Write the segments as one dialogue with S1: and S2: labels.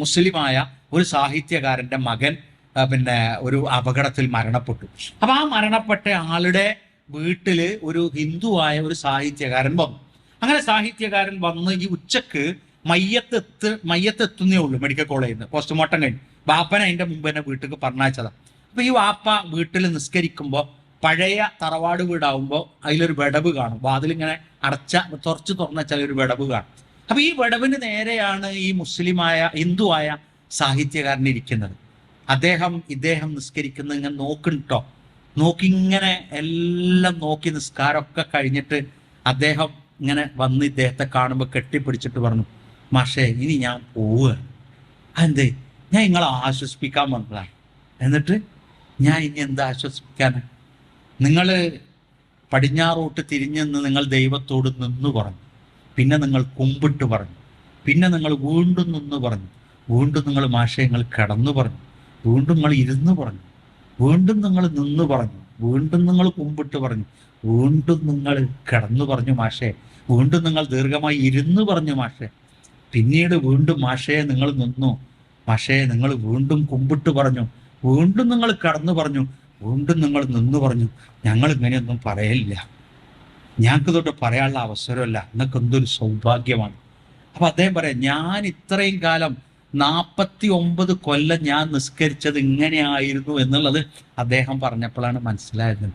S1: മുസ്ലിമായ ഒരു സാഹിത്യകാരന്റെ മകൻ പിന്നെ ഒരു അപകടത്തിൽ മരണപ്പെട്ടു. അപ്പൊ ആ മരണപ്പെട്ട ആളുടെ വീട്ടിൽ ഒരു ഹിന്ദുവായ ഒരു സാഹിത്യകാരൻ വന്നു. അങ്ങനെ സാഹിത്യകാരൻ വന്ന് ഈ ഉച്ചയ്ക്ക് മയ്യത്തെത്ത് മയ്യത്തെത്തുന്നേ ഉള്ളൂ മെഡിക്കൽ കോളേജിൽ നിന്ന് പോസ്റ്റ്മോർട്ടം കഴിഞ്ഞു. ബാപ്പനെ അതിന്റെ മുമ്പ് തന്നെ വീട്ടിലേക്ക് പറഞ്ഞയച്ചതാ. അപ്പൊ ഈ വാപ്പ വീട്ടിൽ നിസ്കരിക്കുമ്പോൾ പഴയ തറവാട് വീടാവുമ്പോൾ അതിലൊരു വിടവ് കാണും. വാതിലിങ്ങനെ അടച്ച തുറച്ച് വെച്ചാൽ ഒരു വിടവ് കാണും. അപ്പൊ ഈ വിടവിന് നേരെയാണ് ഈ മുസ്ലിമായ ഹിന്ദുവായ സാഹിത്യകാരൻ ഇരിക്കുന്നത്. അദ്ദേഹം ഇദ്ദേഹം നിസ്കരിക്കുന്നത് ഇങ്ങനെ നോക്കുന്നുട്ടോ നോക്കിങ്ങനെ എല്ലാം നോക്കി നിസ്കാരമൊക്കെ കഴിഞ്ഞിട്ട് അദ്ദേഹം ഇങ്ങനെ വന്ന് ഇദ്ദേഹത്തെ കാണുമ്പോൾ കെട്ടിപ്പിടിച്ചിട്ട് പറഞ്ഞു മാഷേ ഇനി ഞാൻ പോവുക. അതെന്തേ? ഞാൻ നിങ്ങളെ ആശ്വസിപ്പിക്കാൻ വന്നതാണ് എന്നിട്ട് ഞാൻ ഇനി എന്താ ആശ്വസിപ്പിക്കാൻ? നിങ്ങൾ പടിഞ്ഞാറോട്ട് തിരിഞ്ഞെന്ന് നിങ്ങൾ ദൈവത്തോട് നിന്ന് പറഞ്ഞു പിന്നെ നിങ്ങൾ കുമ്പിട്ട് പറഞ്ഞു. പിന്നെ നിങ്ങൾ വീണ്ടും നിന്ന് പറഞ്ഞു. വീണ്ടും നിങ്ങൾ ആശയങ്ങൾ കടന്നു പറഞ്ഞു. വീണ്ടും നിങ്ങൾ ഇരുന്ന് പറഞ്ഞു. വീണ്ടും നിങ്ങൾ നിന്ന് പറഞ്ഞു. വീണ്ടും നിങ്ങൾ കുമ്പിട്ട് പറഞ്ഞു. വീണ്ടും നിങ്ങൾ കടന്നു പറഞ്ഞു മാഷേ. വീണ്ടും നിങ്ങൾ ദീർഘമായി ഇരുന്ന് പറഞ്ഞു മാഷേ. പിന്നീട് വീണ്ടും മാഷയെ നിങ്ങൾ നിന്നു. മാഷയെ നിങ്ങൾ വീണ്ടും കുമ്പിട്ട് പറഞ്ഞു. വീണ്ടും നിങ്ങൾ കടന്നു പറഞ്ഞു. വീണ്ടും നിങ്ങൾ നിന്ന് പറഞ്ഞു. ഞങ്ങൾ ഇങ്ങനെയൊന്നും പറയില്ല ഞങ്ങൾക്ക് തൊട്ട് പറയാനുള്ള അവസരമല്ല. നിങ്ങൾക്ക് എന്തൊരു സൗഭാഗ്യമാണ്. അപ്പൊ അദ്ദേഹം പറയാം ഞാൻ ഇത്രയും കാലം നാൽപ്പത്തി ഒമ്പത് കൊല്ലം ഞാൻ നിസ്കരിച്ചത് ഇങ്ങനെയായിരുന്നു എന്നുള്ളത് അദ്ദേഹം പറഞ്ഞപ്പോഴാണ് മനസ്സിലായത്.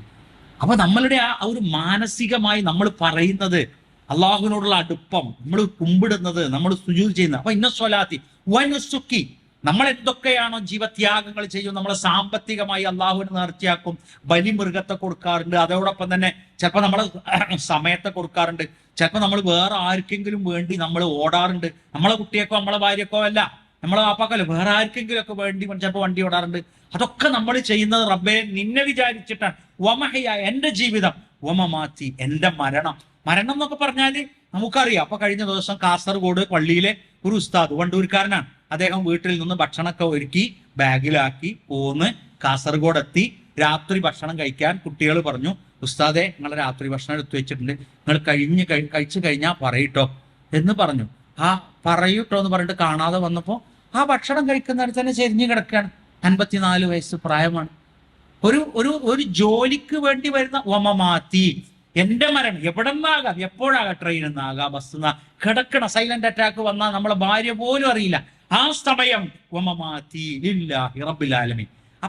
S1: അപ്പൊ നമ്മളുടെ ആ ഒരു മാനസികമായി നമ്മൾ പറയുന്നത് അള്ളാഹുവിനോടുള്ള അടുപ്പം നമ്മൾ കുമ്പിടുന്നത് നമ്മൾ സുജൂത് ചെയ്യുന്നത്. അപ്പൊ ഇന്ന സ്വലാത്തി വൻ വനുസുക്കി നമ്മൾ എന്തൊക്കെയാണോ ജീവത്യാഗങ്ങൾ ചെയ്യും നമ്മൾ സാമ്പത്തികമായി അള്ളാഹുവിന് നേർച്ചയാക്കും ബലിമൃഗത്തെ കൊടുക്കാറുണ്ട് അതോടൊപ്പം തന്നെ ചിലപ്പോൾ നമ്മൾ സമയത്തെ കൊടുക്കാറുണ്ട് ചിലപ്പോൾ നമ്മൾ വേറെ ആർക്കെങ്കിലും വേണ്ടി നമ്മൾ ഓടാറുണ്ട് നമ്മളെ കുട്ടിയേക്കോ നമ്മളെ ഭാര്യക്കോ അല്ല നമ്മളെ വാപ്പാക്കല്ലോ വേറെ ആർക്കെങ്കിലും ഒക്കെ വേണ്ടി ചിലപ്പോൾ വണ്ടി ഓടാറുണ്ട്. അതൊക്കെ നമ്മൾ ചെയ്യുന്നത് റബ്ബെ നിന്നെ വിചാരിച്ചിട്ടാണ്. വമഹയ എന്റെ ജീവിതം. വമമാറ്റി എന്റെ മരണം. മരണം എന്നൊക്കെ പറഞ്ഞാൽ നമുക്കറിയാം. അപ്പൊ കഴിഞ്ഞ ദിവസം കാസർഗോഡ് പള്ളിയിലെ ഒരു ഉസ്താദ് വണ്ടൂർക്കാരനാണ്. അദ്ദേഹം വീട്ടിൽ നിന്ന് ഭക്ഷണമൊക്കെ ഒരുക്കി ബാഗിലാക്കി പോന്ന് കാസർഗോഡ് എത്തി രാത്രി ഭക്ഷണം കഴിക്കാൻ കുട്ടികൾ പറഞ്ഞു ഉസ്താദെ നിങ്ങൾ രാത്രി ഭക്ഷണം എടുത്തു വെച്ചിട്ടുണ്ട്. നിങ്ങൾ കഴിഞ്ഞ് കഴി- കഴിച്ചു കഴിഞ്ഞാൽ പറയിട്ടോ. എന്ന് പറഞ്ഞു. ആ പറയൂട്ടോ എന്ന് പറഞ്ഞിട്ട് കാണാതെ വന്നപ്പോൾ ആ ഭക്ഷണം കഴിക്കുന്നവർ തന്നെ ചെരിഞ്ഞു കിടക്കുകയാണ് അൻപത്തിനാല് വയസ്സ് പ്രായമാണ്. ഒരു ഒരു ഒരു ജോലിക്ക് വേണ്ടി വരുന്ന ഒമമാത്തി എന്റെ മരണം എവിടെ നിന്നാകാം എപ്പോഴാകാം ട്രെയിനിൽ നിന്നാകാം ബസ് നിന്നാ കിടക്കണ സൈലന്റ് അറ്റാക്ക് വന്നാൽ നമ്മളെ ഭാര്യ പോലും അറിയില്ല. ആ സമയം